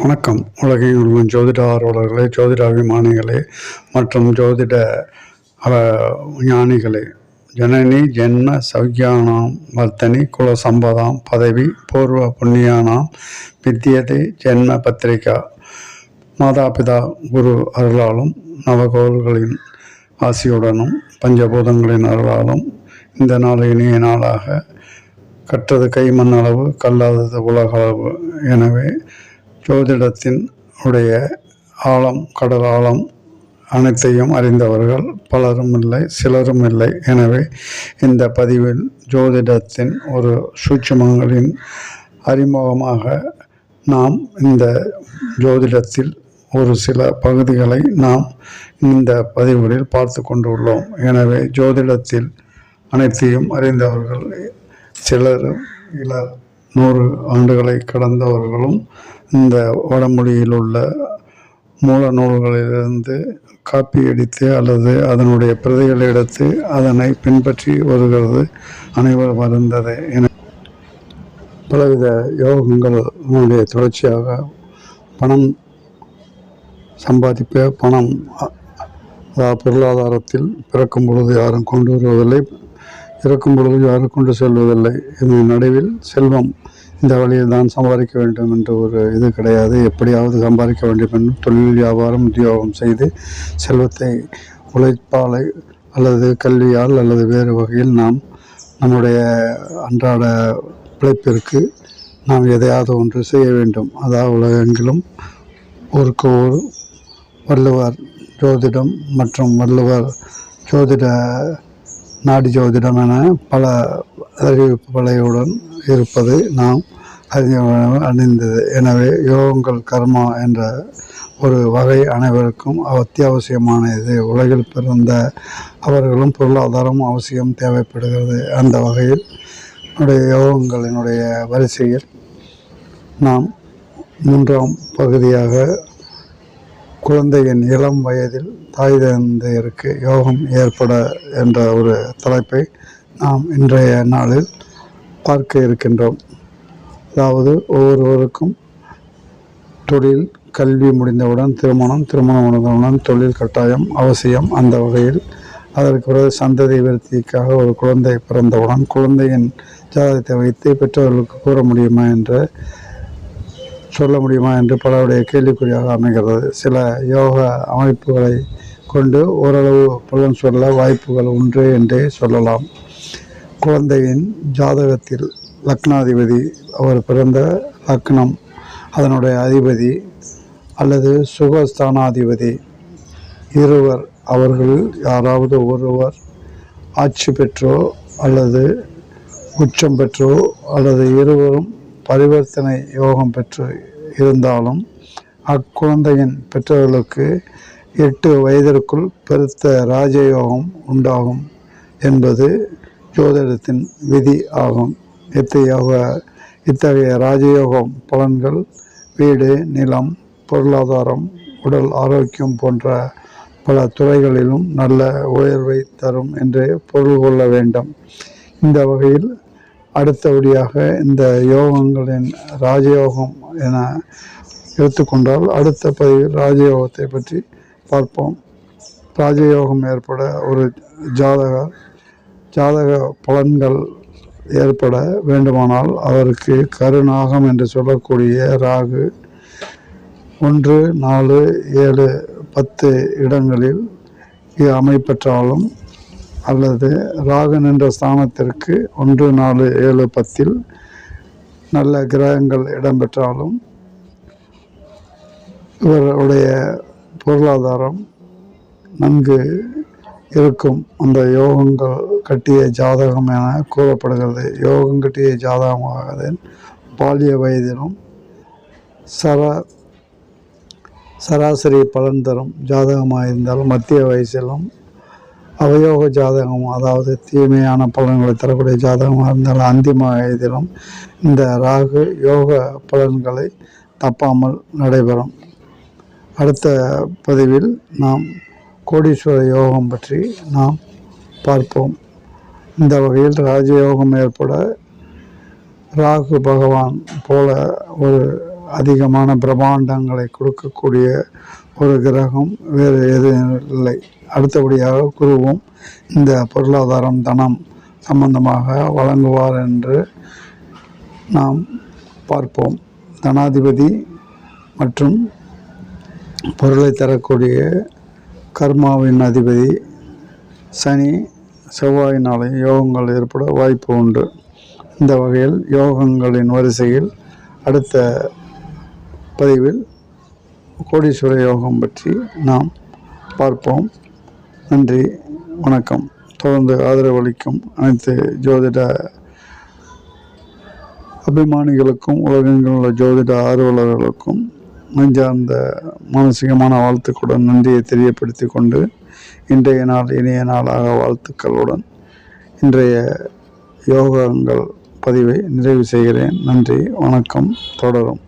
வணக்கம். உலகின் உள்ள ஜோதிட ஆர்வலர்களே ஜோதிட அபிமானிகளே மற்றும் ஜோதிட ஞானிகளே. ஜனனி ஜென்ம சௌக்கியானாம் வர்த்தனி குல சம்பதாம் பதவி பூர்வ புண்ணியானாம் வித்தியதை ஜென்ம பத்திரிகா மாதாபிதா குரு அருளாலும் நவகோள்களின் ஆசியுடனும் பஞ்சபூதங்களின் அருளாலும் இந்த நாள் இனிய நாளாக. கற்றது கை மண்ணளவு கல்லாதது உலகளவு. எனவே ஜோதிடத்தின் உடைய ஆழம் கடல் ஆழம் அனைத்தையும் அறிந்தவர்கள் பலரும் இல்லை சிலரும் இல்லை. எனவே இந்த பதிவில் ஜோதிடத்தின் ஒரு சூட்சுமங்களின் அறிமுகமாக நாம் இந்த ஜோதிடத்தில் ஒரு சில பகுதிகளை நாம் இந்த பதிவுகளில் பார்த்து கொண்டுள்ளோம் எனவே ஜோதிடத்தில் அனைத்தையும் அறிந்தவர்கள் சிலரும் இலர் நூறு ஆண்டுகளை கடந்தவர்களும் இந்த வடமொழியில் உள்ள மூல நூல்களிலிருந்து காப்பி அடித்து அல்லது அதனுடைய பிரதிகளை எடுத்து அதனை பின்பற்றி வருகிறது அனைவரும் வருந்தது என பலவித யோகங்களுடைய தொடர்ச்சியாக பணம் சம்பாதிப்ப பணம். பொருளாதாரத்தில் பிறக்கும் பொழுது யாரும் கொண்டு வருவதில்லை. இறக்கும் பொழுது யாரும் கொண்டு செல்வதில்லை. இதன் நடுவில் செல்வம் இந்த வழியில் தான் சம்பாதிக்க வேண்டும் என்ற ஒரு இது கிடையாது. எப்படியாவது சம்பாதிக்க வேண்டும் என்று தொழில் வியாபாரம் உத்தியோகம் செய்து செல்வத்தை உழைப்பாலை அல்லது கல்வியால் அல்லது வேறு வகையில் நாம் நம்முடைய அன்றாட பிழைப்பிற்கு நாம் எதையாவது ஒன்று செய்ய வேண்டும். அதாவது உலகெங்கிலும் ஊருக்கு ஊர் வள்ளுவர் ஜோதிடம் மற்றும் வள்ளுவர் ஜோதிட நாடி ஜோதிடம் என பல அறிவிப்புகளையுடன் இருப்பது நாம் அறிய அணிந்தது. எனவே யோகங்கள் கர்மா என்ற ஒரு வகை அனைவருக்கும் அத்தியாவசியமான இது. உலகில் பிறந்த அவர்களும் பொருளாதாரம் அவசியம் தேவைப்படுகிறது. அந்த வகையில் என்னுடைய யோகங்களினுடைய வரிசையில் நாம் மூன்றாம் பகுதியாக குழந்தையின் இளம் வயதில் தாய் தந்தையருக்கு யோகம் ஏற்பட என்ற ஒரு தலைப்பை நாம் இன்றைய நாளில் பார்க்க இருக்கின்றோம். அதாவது ஒவ்வொருவருக்கும் தொழில் கல்வி முடிந்தவுடன் திருமணம் திருமணம் முடிந்தவுடன் தொழில் கட்டாயம் அவசியம். அந்த வகையில் அதற்கு பிறகு சந்ததி விருத்திக்காக ஒரு குழந்தை பிறந்தவுடன் குழந்தையின் ஜாதகத்தை வைத்து பெற்றோர்களுக்கு கூற முடியுமா என்ற சொல்ல முடியுமா என்று பலருடைய கேள்விக்குறியாக அமைகிறது. சில யோக அமைப்புகளை கொண்டு ஓரளவு பலன் சொல்ல வாய்ப்புகள் உண்டு என்றே சொல்லலாம். குழந்தையின் ஜாதகத்தில் லக்னாதிபதி அவர் பிறந்த லக்னம் அதனுடைய அதிபதி அல்லது சுகஸ்தானாதிபதி இருவர் அவர்கள் யாராவது ஒருவர் ஆட்சி பெற்றோ அல்லது உச்சம் பெற்றோ அல்லது இருவரும் பரிவர்த்தனை யோகம் பெற்று இருந்தாலும் அக்குழந்தையின் பெற்றோர்களுக்கு எட்டு வயதிற்குள் பெருத்த ராஜயோகம் உண்டாகும் என்பது ஜோதிடத்தின் விதி ஆகும். இத்தகைய இத்தகைய ராஜயோகம் பலன்கள் வீடு நிலம் பொருளாதாரம் உடல் ஆரோக்கியம் போன்ற பல துறைகளிலும் நல்ல உயர்வை தரும் என்று பொருள் கொள்ள வேண்டும். இந்த வகையில் அடுத்தபடியாக இந்த யோகங்களின் ராஜயோகம் என எடுத்துக்கொண்டால் அடுத்த பதிவில் ராஜயோகத்தை பற்றி பார்ப்போம். ராஜயோகம் ஏற்பட ஒரு ஜாதக ஜாதக பலன்கள் ஏற்பட வேண்டுமானால் அவருக்கு கருநாகம் என்று சொல்லக்கூடிய ராகு ஒன்று நாலு ஏழு பத்து இடங்களில் அமைப்பெற்றாலும் அல்லது ராகன் என்ற ஸ்தானத்திற்கு ஒன்று நாலு ஏழு பத்தில் நல்ல கிரகங்கள் இடம்பெற்றாலும் இவருடைய பொருளாதாரம் நன்கு இருக்கும். அந்த யோகங்கள் கட்டிய ஜாதகம் என கூறப்படுகிறது. யோகம் கட்டிய ஜாதகமாக பாலிய வயதிலும் சர சராசரி பலன் தரும் ஜாதகமாக இருந்தாலும் மத்திய வயசிலும் அவயோக ஜாதகம் அதாவது தீமையான பலன்களை தரக்கூடிய ஜாதகமாக இருந்தாலும் அந்திம வயதிலும் இந்த ராகு யோக பலன்களை தப்பாமல் நடைபெறும். அடுத்த பதிவில் நாம் கோடீஸ்வர யோகம் பற்றி நாம் பார்ப்போம். இந்த வகையில் ராஜயோகம் ஏற்பட ராகு பகவான் போல ஒரு அதிகமான பிரம்மாண்டங்களை கொடுக்கக்கூடிய ஒரு கிரகம் வேறு எதுவும் இல்லை. அடுத்தபடியாக குருவும் இந்த பொருளாதாரம் தனம் சம்பந்தமாக வழங்குவார் என்று நாம் பார்ப்போம். தனாதிபதி மற்றும் பொருளை தரக்கூடிய கர்மாவின் அதிபதி சனி செவ்வாயினாலே யோகங்கள் ஏற்பட வாய்ப்பு உண்டு. இந்த வகையில் யோகங்களின் வரிசையில் அடுத்த பதிவில் கோடீஸ்வர யோகம் பற்றி நாம் பார்ப்போம். நன்றி வணக்கம். தொடர்ந்து ஆதரவளிக்கும் அனைத்து ஜோதிட அபிமானிகளுக்கும் உலகெங்கிலும் உள்ள ஜோதிட ஆர்வலர்களுக்கும் நெஞ்சார்ந்த மானசீகமான வாழ்த்துக்களுடன் நன்றியை தெரியப்படுத்தி கொண்டு இன்றைய நாள் இனிய நாளாக வாழ்த்துக்களுடன் இன்றைய யோகங்கள் பதிவை நிறைவு செய்கிறேன். நன்றி வணக்கம் தொடரும்.